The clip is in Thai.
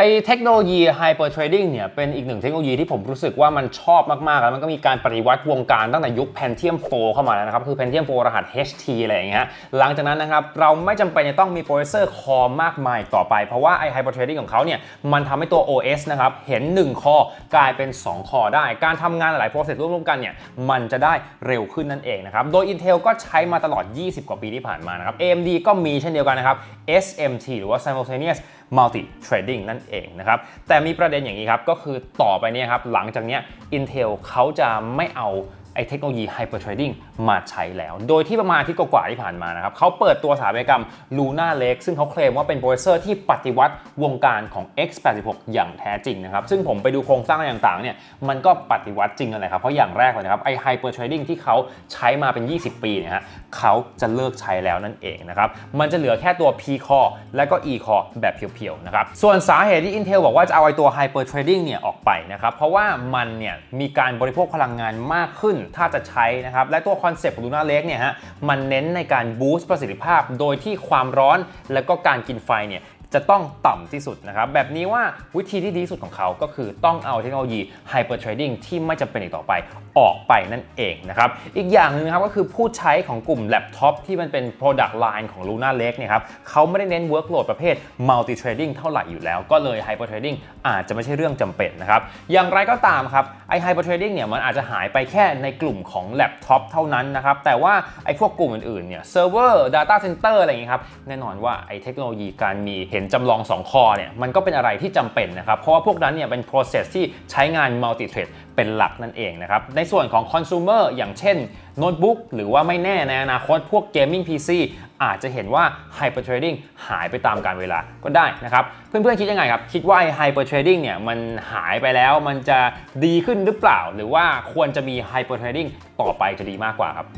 ไอเทคโนโลยี Hyper Trading เนี่ยเป็นอีกหนึ่งเทคโนโลยีที่ผมรู้สึกว่ามันชอบมากๆ แล้วมันก็มีการปฏิวัติวงการตั้งแต่ยุค Pentium 4 เข้ามาแล้วนะครับ คือ Pentium 4 รหัส HT อะไรอย่างเงี้ยหลังจากนั้นนะครับ เราไม่จำเป็นจะต้องมีโปรเซสเซอร์คอมากมายต่อไป เพราะว่าไอ Hyper Trading ของเขาเนี่ยมันทำให้ตัว OS นะครับเห็น 1 คอกลายเป็น 2 คอได้ การทำงานหลายๆ process ร่วมๆกันเนี่ยมันจะได้เร็วขึ้นนั่นเองนะครับโดย Intel ก็ใช้มาตลอด 20 กว่าปีที่ผ่านมานะครับ AMD ก็มีเช่นเดียวกันนะครับ SMT หรือว่า Simultaneous Multi Trading นั่นเองนะครับ แต่มีประเด็นอย่างนี้ครับ ก็คือต่อไปเนี่ยครับ หลังจากนี้ Intel เขาจะไม่เอา ไอ้เทคโนโลยี Hyper Trading มาใช้แล้ว โดยที่ประมาณที่กว่าที่ผ่านมานะครับเขาเปิดตัวสถาปัตยกรรม Luna Lake ซึ่งเขาเคลมว่าเป็นโปรเซอร์ที่ปฏิวัติวงการของ x86 อย่างแท้จริงนะครับ ซึ่งผมไปดูโครงสร้างต่างๆเนี่ยมันก็ปฏิวัติจริงนั่นแหละครับ เพราะอย่างแรกเลยนะครับไอ้ Hyper Trading ที่เขาใช้มาเป็น 20 ปีเนี่ยฮะเขาจะเลิกใช้แล้วนั่นเองนะครับมันจะเหลือแค่ตัว P Core และก็ E Core แบบเพียวๆนะครับส่วนสาเหตุที่ Intel บอกว่าจะเอาไอ้ตัว Hyper Trading เนี่ยออกไปนะครับเพราะว่ามันเนี่ยมีการบริโภคพลังงานมากขึ้นถ้าจะใช้นะครับ และตัวคอนเซปต์ของ Luna Lake เนี่ยฮะ มันเน้นในการบูสต์ประสิทธิภาพ โดยที่ความร้อนและก็การกินไฟเนี่ย จะต้องต่ำที่สุดนะครับ แบบนี้ว่าวิธีที่ดีสุดของเขาก็คือต้องเอาเทคโนโลยี Hyper Trading ที่ไม่จำเป็นอีกต่อไปออกไปนั่นเองนะครับ อีกอย่างหนึงครับก็คือผู้ใช้ของกลุ่มแล็ปท็อปที่มันเป็น Product Line ของ Luna Lake เนี่ยครับเขาไม่ได้เน้น Workload ประเภท Multi Trading เท่าไหร่อยู่แล้ว ก็เลย Hyper Trading อาจจะไม่ใช่เรื่องจำเป็นนะครับอย่างไรก็ตามครับไอ้ Hyper Trading เนี่ยมันอาจจะหายไปแค่ในกลุ่มของแล็ปท็อปเท่านั้นนะครับแต่ว่าไอ้พวกกลุ่มอื่นๆเนี่ยเซิร์ฟเวอร์ Data Center อะไรอย่างเงี้ยครับแน่นอนว่าไอเทคโนโลยีการมีเหนจำลอง 2 คอเนี่ยมันก็เป็นอะไรที่จำเป็นนะครับ เพราะว่าพวกนั้นเนี่ยเป็น process ที่ใช้งาน multi thread เป็นหลักนั่นเองนะครับ ในส่วนของ consumer อย่างเช่นโน้ตบุ๊กหรือว่าไม่แน่ในอนาคตพวก gaming PC อาจจะเห็นว่า hyper trading หายไปตามการเวลาก็ได้นะครับ เพื่อนๆคิดยังไงครับ คิดว่า hyper trading เนี่ยมันหายไปแล้วมันจะดีขึ้นหรือเปล่า หรือว่าควรจะมี hyper trading ต่อไปจะดีมากกว่าครับ